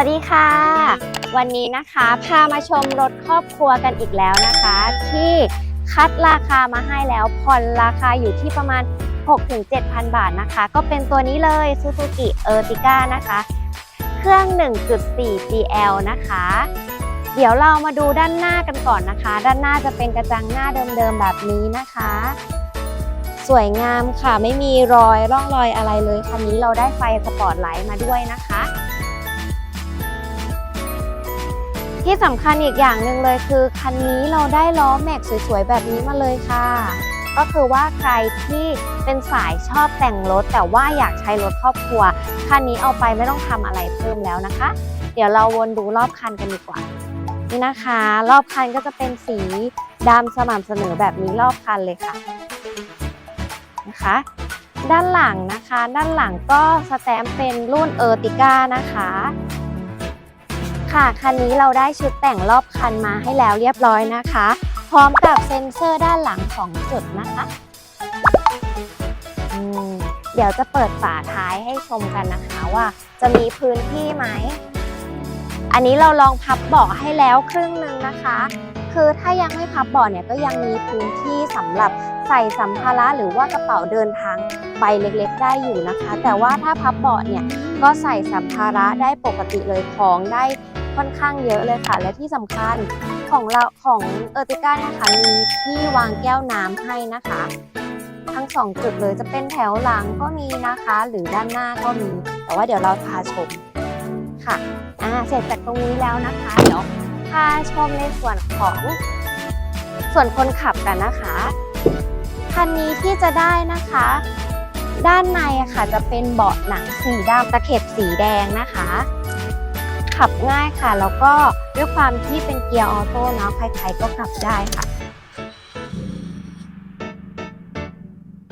วัสดีค่ะ วันนี้นะคะพามาชมรถครอบครัวกันอีกแล้วนะคะ ที่คัดราคามาให้แล้วผ่อนราคาอยู่ที่ประมาณ 6-7,000 บาทนะคะ ก็เป็นตัวนี้เลย Suzuki Ertiga นะคะ เครื่อง 1.4 GL นะคะ เดี๋ยวเรามาดูด้านหน้ากันก่อนนะคะ ด้านหน้าจะเป็นกระจังหน้าเดิมๆแบบนี้นะคะ สวยงามค่ะไม่มีรอยร่องรอยอะไรเลยคันนี้เราได้ไฟสปอร์ตไลท์มาด้วยนะคะ ที่สำคัญอีกอย่างหนึ่งเลยคือ คันนี้เราได้ล้อแม็กสวยๆ แบบนี้มาเลยค่ะ ก็คือว่าใครที่เป็นสายชอบแต่งรถ แต่ว่าอยากใช้รถครอบครัว คันนี้เอาไปไม่ต้องทำอะไรเพิ่มแล้วนะคะ เดี๋ยวเราวนดูรอบคันกันดีกว่า นี่นะคะ รอบคันก็จะเป็นสีดำสม่ำเสมอแบบนี้รอบคันเลยค่ะนะคะด้านหลังนะคะ ด้านหลังก็สแตมเป็นรุ่นเออร์ติก้านะคะ ค่ะ คันนี้เราได้ชุดแต่งรอบคันมาให้แล้วเรียบร้อยนะคะ พร้อมกับเซ็นเซอร์ด้านหลัง 2 จุดนะคะเดี๋ยวจะเปิดฝาท้ายให้ชมกันนะคะว่าจะมีพื้นที่ไหม อันนี้เราลองพับเบาะให้แล้วครึ่งหนึ่งนะคะ คือถ้ายังไม่พับเบาะเนี่ยก็ยังมีพื้นที่สำหรับใส่สัมภาระหรือว่ากระเป๋าเดินทางใบเล็กๆ ได้อยู่นะคะ แต่ว่าถ้าพับเบาะเนี่ย ก็ใส่สัมภาระได้ปกติเลยของได้ค่อนข้างเยอะเลยค่ะ และที่สำคัญของเราของเออร์ติก้านี่ยค่ะมีที่วางแก้วน้ำให้นะคะ ทั้งสองจุดเลยจะเป็นแถวหลังก็มีนะคะ หรือด้านหน้าก็มี แต่ว่าเดี๋ยวเราพาชมค่ะอ่าเสร็จจากตรงนี้แล้วนะคะ เดี๋ยวพาชมในส่วนของส่วนคนขับกันนะคะคันนี้ที่จะได้นะคะ ด้านในค่ะจะเป็นเบาะหนังสีดำตะเข็บสีแดงนะคะ ขับง่ายค่ะ แล้วก็ด้วยความที่เป็นเกียร์ออโต้เนาะใครๆก็ขับได้ค่ะ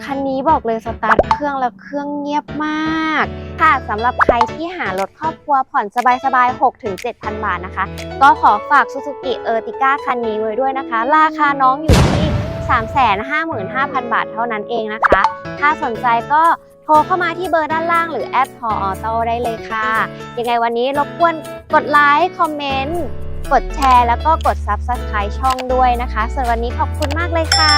คันนี้บอกเลยสตาร์ทเครื่องแล้วเครื่องเงียบมาก ค่ะสำหรับใครที่หารถครอบครัวผ่อนสบายๆ6-7,000 บาทนะคะ ก็ขอฝาก Suzuki Ertiga คันนี้ไว้ด้วยนะคะ ราคาน้องอยู่ที่ 355,000 บาทเท่านั้นเองนะคะ ถ้าสนใจก็โทรเข้ามาที่เบอร์ด้านล่างหรือแอดพอออโต้ได้เลยค่ะ ยังไงวันนี้รบกวนกดไลค์คอมเมนต์กดแชร์แล้วก็กด Subscribe ช่องด้วยนะคะส่วนวันนี้ขอบคุณมากเลยค่ะ